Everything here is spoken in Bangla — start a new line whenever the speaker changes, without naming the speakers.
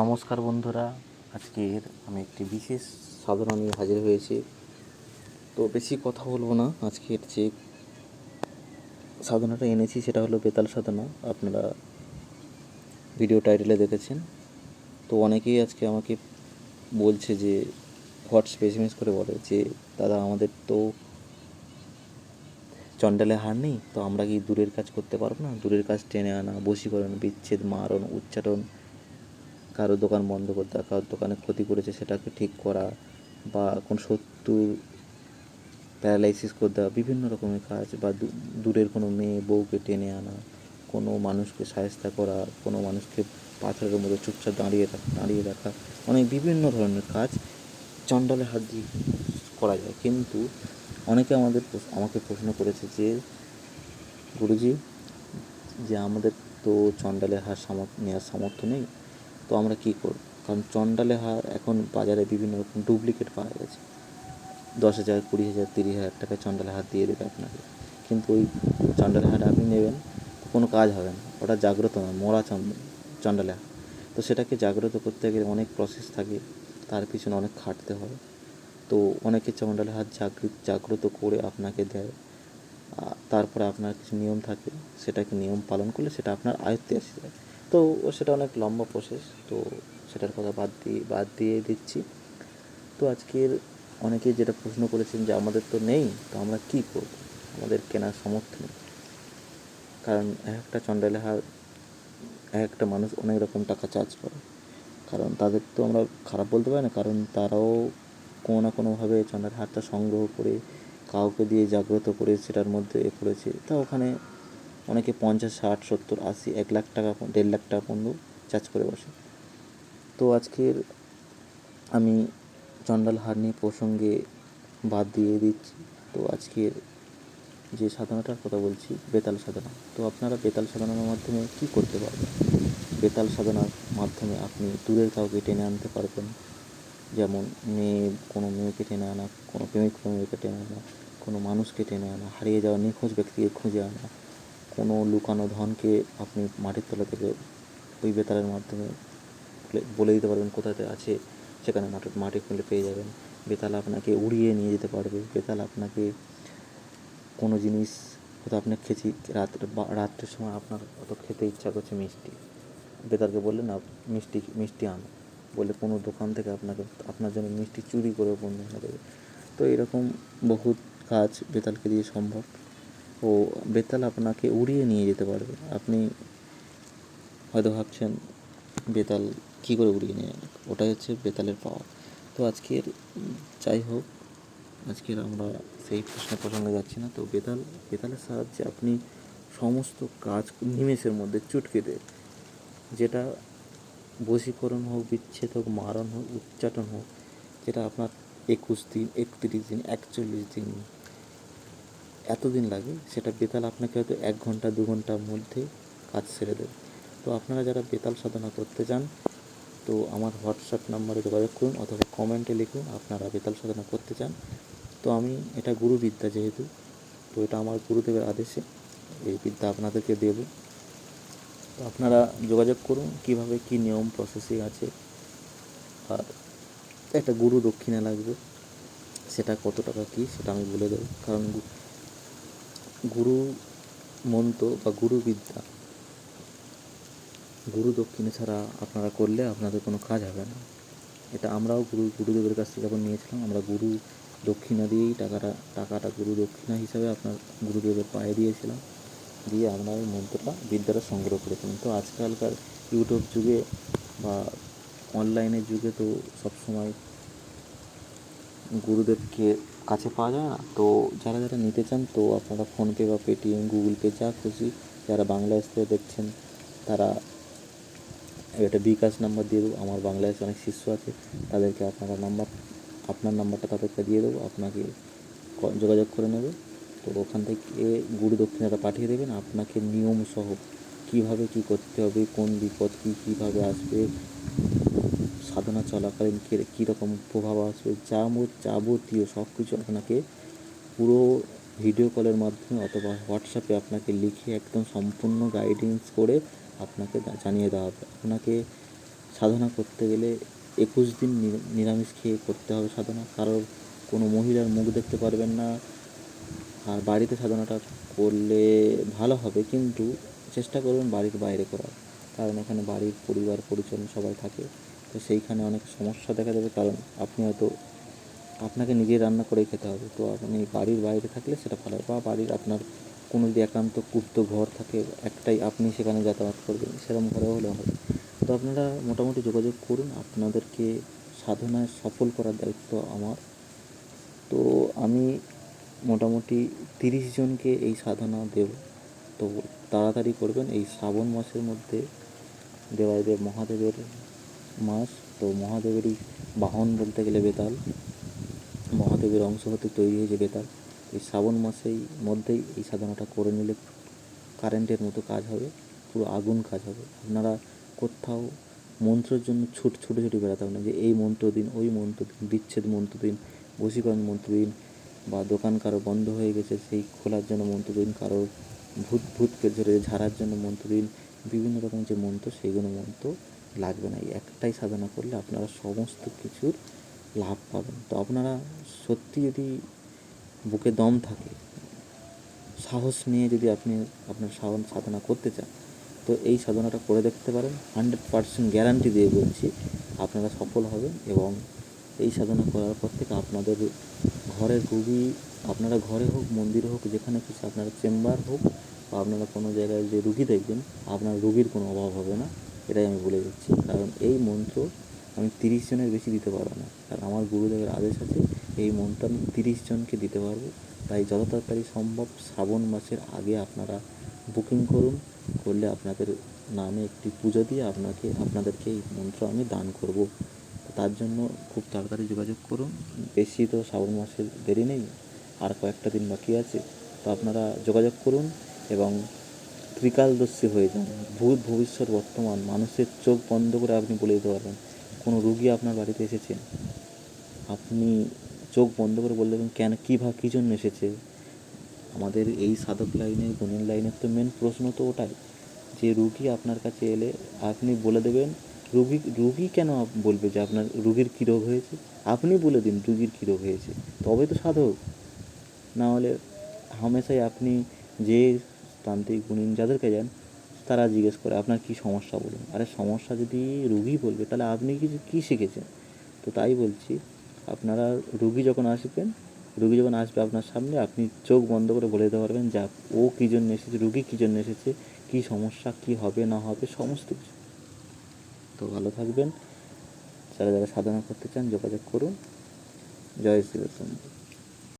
নমস্কার বন্ধুরা, আজকের আমি একটি বিশেষ সাধনা নিয়ে হাজির হয়েছি। তো বেশি কথা বলব না, আজকের যে সাধনাটা এনেছি সেটা হলো বেতাল সাধনা, আপনারা ভিডিও টাইটেলে দেখেছেন। তো অনেকেই আজকে আমাকে বলছে যে, হোয়াটস পেসিমেস করে বলে যে, দাদা, আমাদের তো চণ্ডালে হার নেই, তো আমরা কি দূরের কাজ করতে পারব না? দূরের কাজ টেনে আনা, বশীকরণ, বিচ্ছেদ, মারণ, উচ্চারণ কারও দোকান বন্ধ করে দেওয়া কারোর দোকানে ক্ষতি করেছে সেটাকে ঠিক করা বা কোন শত্রু প্যারালাইসিস করে দেওয়া, বিভিন্ন রকমের কাজ বা দূরের কোনো মেয়ে বউকে টেনে আনা, কোনো মানুষকে সাহেস্তা করা, কোনো মানুষকে পাথরের মধ্যে চুপচাপ দাঁড়িয়ে রাখা দাঁড়িয়ে রাখা, অনেক বিভিন্ন ধরনের কাজ চণ্ডালের হাত দিয়ে করা যায়। কিন্তু অনেকে আমাদের আমাকে প্রশ্ন করেছে যে, গুরুজি, যে আমাদের তো চণ্ডালের হার সামর্থ্য নেওয়ার সামর্থ্য নেই তো আমরা কী করব? কারণ চণ্ডালে হার এখন বাজারে বিভিন্ন রকম ডুপ্লিকেট পাওয়া গেছে। দশ হাজার, কুড়ি হাজার, তিরিশ হাজার টাকা চণ্ডালে হাত দিয়ে দেবে আপনাকে। কিন্তু ওই চণ্ডালে হাট আপনি নেবেন, কোনো কাজ হবে না। ওটা জাগ্রত না মরা চণ্ডালে হাট তো সেটাকে জাগ্রত করতে গেলে অনেক প্রসেস থাকে, তার পিছনে অনেক খাটতে হয়। তো অনেকে চণ্ডালে হাত জাগৃত জাগ্রত করে আপনাকে দেয়। তারপরে আপনার কিছু নিয়ম থাকে, সেটাকে নিয়ম পালন করলে সেটা আপনার আয়ত্তে আসে। যায় তো সেটা অনেক লম্বা প্রসেস তো সেটার কথা বাদ দিয়ে বাদ দিয়ে দিচ্ছি। তো আজকের অনেকে যেটা প্রশ্ন করেছেন যে আমাদের তো নেই, তো আমরা কী করব? আমাদের কেনার সামর্থ্য নেই। কারণ এক একটা চণ্ডালে হার, এক একটা মানুষ অনেক রকম টাকা চার্জ করে। কারণ তাদের তো আমরা খারাপ বলতে পারি না, কারণ তারাও কোনো না কোনোভাবে চন্দ্রের হারটা সংগ্রহ করে, কাউকে দিয়ে জাগ্রত করে সেটার মধ্যে এ করেছে। তা ওখানে অনেকে পঞ্চাশ, ষাট, সত্তর, আশি, এক লাখ টাকা, দেড় লাখ টাকা পর্যন্ত চার্জ করে বসে। তো আজকের আমি চণ্ডাল হার নিয়ে প্রসঙ্গে বাদ দিয়ে দিচ্ছি। তো আজকের যে সাধনাটার কথা বলছি, বেতাল সাধনা। তো আপনারা বেতাল সাধনার মাধ্যমে কী করতে পারবেন? বেতাল সাধনার মাধ্যমে আপনি দূরের কাউকে টেনে আনতে পারবেন। যেমন মেয়ে, কোনো মেয়েকে টেনে আনা, কোনো প্রেমিক প্রেমিকে টেনে আনা, কোনো মানুষকে টেনে আনা, হারিয়ে যাওয়া নিখোঁজ ব্যক্তিকে খুঁজে আনা কোনো লুকানো ধনকে আপনি মাটির তলা থেকে ওই বেতালের মাধ্যমে বলে- দিতে পারবেন কোথাতে আছে, সেখানে মাটি মাটি খুঁড়লে পেয়ে যাবেন। বেতাল আপনাকে উড়িয়ে নিয়ে যেতে পারবে। বেতাল আপনাকে কোনো জিনিস হয়তো আপনি খেয়েছি রাত্রে বা, রাত্রের সময় আপনার অত খেতে ইচ্ছা করছে মিষ্টি। বেতালকে বললেন মিষ্টি মিষ্টি আনো। বলে কোনো দোকান থেকে আপনাকে, আপনার জন্য মিষ্টি চুরি করে এনে দেবে। তো এরকম বহুত কাজ বেতালকে দিয়ে সম্ভব। ও বেতাল আপনাকে উড়িয়ে নিয়ে যেতে পারবে। আপনি হয়তো ভাবছেন, বেতাল কী করে উড়িয়ে নিয়ে? ওটাই হচ্ছে বেতালের পাওয়ার তো আজকের, যাই হোক, আজকের আমরা সেই প্রশ্নের প্রসঙ্গে যাচ্ছি না। তো বেতাল, বেতালের সাহায্যে আপনি সমস্ত কাজ নিমেষের মধ্যে চুটকে দেয় যেটা বশীকরণ হোক, বিচ্ছেদ হোক, মারণ হোক, উচ্চাটন হোক, যেটা আপনার একুশ দিন, একত্রিশ দিন, একচল্লিশ দিন এতদিন লাগে, সেটা বেতাল আপনাকে হয়তো এক ঘণ্টা, দু ঘণ্টার মধ্যে কাজ সেরে দেবে। তো আপনারা যারা বেতাল সাধনা করতে চান, তো আমার হোয়াটসঅ্যাপ নাম্বারে যোগাযোগ করুন অথবা কমেন্টে লিখুন আপনারা বেতাল সাধনা করতে চান। তো আমি এটা গুরুবিদ্যা যেহেতু, তো এটা আমার গুরুদেবের আদেশে এই বিদ্যা আপনাদেরকে দেব। তো আপনারা যোগাযোগ করুন, কীভাবে কি নিয়ম প্রসেসিং আছে, আর একটা গুরু দক্ষিণা লাগবে, সেটা কত টাকা কী, সেটা আমি বলে দেবো। কারণ গুরু মন্ত্র বা গুরু বিদ্যা, গুরু দক্ষিণে ছাড়া আপনারা করলে আপনাদের কোনো কাজ হবে না। এটা আমরাও গুরু, গুরুদেবের কাছ থেকে যখন নিয়েছিলাম, আমরা গুরু দক্ষিণা দিয়েই টাকাটা টাকাটা গুরু দক্ষিণা হিসাবে আপনার গুরুদেবের পায়ে দিয়েছিলাম। দিয়ে আমরা এই মন্ত্রটা, বিদ্যাটা সংগ্রহ করেছিলাম। তো আজকালকার ইউটিউব যুগে বা অনলাইনের যুগে তো সবসময় গুরুদেবকে কাছে পাওয়া যায় না। তো যারা যারা নিতে চান, তো আপনারা ফোনপে বা পেটিএম গুগল পে যা খুশি, যারা বাংলাদেশ থেকে দেখছেন, তারা একটা বিকাশ নাম্বার দিয়ে দেবো। আমার বাংলাদেশে অনেক শিষ্য আছে, তাদেরকে আপনারা নাম্বার, আপনার নাম্বারটা তাদেরকে দিয়ে দেবো। আপনাকে যোগাযোগ করে নেবে। তো ওখান থেকে গুরু দক্ষিণাটা পাঠিয়ে দেবেন। আপনাকে নিয়ম সহ কীভাবে কী করতে হবে, কোন বিপদ কী, কীভাবে আসবে সাধনা চলাকালীন কীরকম প্রভাব আসবে যাবত যাবতীয় সব কিছু আপনাকে পুরো ভিডিও কলের মাধ্যমে অথবা হোয়াটসঅ্যাপে আপনাকে লিখে একদম সম্পূর্ণ গাইডেন্স করে আপনাকে জানিয়ে দেওয়া হবে। আপনাকে সাধনা করতে গেলে একুশ দিন নিরামিষ খেয়ে করতে হবে সাধনা। কারোর কোনো মহিলার মুখ দেখতে পারবেন না, আর বাড়িতে সাধনাটা করলে ভালো হবে, কিন্তু চেষ্টা করবেন বাড়ির বাইরে করার। কারণ এখানে বাড়ির পরিবার, পরিজন সবাই থাকে। তো সেইখানে অনেক সমস্যা দেখা দেবে, কারণ আপনি হয়তো আপনাকে নিজে রান্না করে খেতে হবে। তো আপনি বাড়ির বাইরে থাকলে সেটা ভালো। বা বাড়ির আপনার কোনো যদি একান্ত কুপ্ত ঘর থাকে, একটাই আপনি সেখানে যাতায়াত করবেন সেরকম ঘরে হলে হবে। তো আপনারা মোটামুটি যোগাযোগ করুন, আপনাদেরকে সাধনায় সফল করার দায়িত্ব আমার। তো আমি মোটামুটি তিরিশ জনকে এই সাধনা দেব। তো তাড়াতাড়ি করবেন, এই শ্রাবণ মাসের মধ্যে দেবাদেব মহাদেবের মাস। তো মহাদেবেরই বাহন বলতে গেলে বেতাল। মহাদেবের অংশ হতে তৈরি হয়েছে বেতাল। এই শ্রাবণ মাসেই মধ্যেই এই সাধনাটা করে নিলে কারেন্টের মতো কাজ হবে, পুরো আগুন কাজ হবে। আপনারা কোথাও মন্ত্রের জন্য ছুট, ছুটে ছুটে বেড়াতে না যে এই মন্ত্র দিন, ওই মন্ত্র দিন, বিচ্ছেদ মন্ত্র দিন, বশীকরণ মন্ত্র দিন, বা দোকান কারও বন্ধ হয়ে গেছে সেই খোলার জন্য মন্ত্র দিন কারোর ভূত, ভূতকে ধরে ঝাড়ার জন্য মন্ত্র দিন, বিভিন্ন রকম যে মন্ত্র সেইগুলো মন্ত্র লাগবে না। এই একটাই সাধনা করলে আপনারা সমস্ত কিছুর লাভ পাবেন। তো আপনারা সত্যি যদি বুকে দম থাকে, সাহস নিয়ে যদি আপনি আপনার সাধন করতে চান, তো এই সাধনাটা করে দেখতে পারেন। হান্ড্রেড পার্সেন্ট গ্যারান্টি দিয়ে বলছি, আপনারা সফল হবেন এবং এই সাধনা করার পর থেকে আপনাদের ঘরের রুগী, আপনারা ঘরে হোক, মন্দিরে হোক, যেখানে কিছু আপনারা চেম্বার হোক, বা আপনারা কোনো জায়গায় যে রুগী দেখবেন, আপনার রুগীর কোনো অভাব হবে না। এটাই আমি বলে দিচ্ছি। কারণ এই মন্ত্র আমি তিরিশ জনের বেশি দিতে পারব না। কারণ আমার গুরুদেবের আদেশ আছে, এই মন্ত্র আমি তিরিশ জনকে দিতে পারব। তাই যত তাড়াতাড়ি সম্ভব শ্রাবণ মাসের আগে আপনারা বুকিং করুন, করলে আপনাদের নামে একটি পুজো দিয়ে আপনাকে, আপনাদেরকে এই মন্ত্র আমি দান করব। তার জন্য খুব তাড়াতাড়ি যোগাযোগ করুন। বেশি তো শ্রাবণ মাসের দেরি নেই, আর কয়েকটা দিন বাকি আছে। তো আপনারা যোগাযোগ করুন এবং ত্রিকালদর্শী হয়ে যান। ভূত ভবিষ্যৎ বর্তমান, মানুষের চোখ বন্ধ করে আপনি বলে দিতে পারবেন, কোনো রুগী আপনার বাড়িতে এসেছেন আপনি চোখ বন্ধ করে বলে দেবেন, কেন, কী ভা কী জন্য এসেছে? আমাদের এই সাধক লাইনের, গুণের লাইনের তো মেন প্রশ্ন তো ওটাই, যে রুগী আপনার কাছে এলে আপনি বলে দেবেন, রুগী রুগী কেন বলবে যে আপনার রুগীর কী রোগ হয়েছে? আপনি বলে দিন রুগীর কী রোগ হয়েছে। তবে তো সাধক, না হলে হামেশাই আপনি যে তান্ত্রিক গুণিন যাদেরকে যান তারা জিজ্ঞেস করে, আপনার কী সমস্যা বলুন? আরে, সমস্যা যদি রুগী বলবে, তাহলে আপনি কিছু কী শিখেছেন? তো তাই বলছি, আপনারা রুগী যখন আসবেন, রুগী যখন আসবে আপনার সামনে, আপনি চোখ বন্ধ করে বলে দিতে পারবেন যা, ও কী জন্য এসেছে, রুগী কী জন্য এসেছে, কী সমস্যা, কী হবে, না হবে, সমস্ত কিছু। তো ভালো থাকবেন। যারা যারা সাধনা করতে চান, যোগাযোগ করুন। জয় শ্রীরতন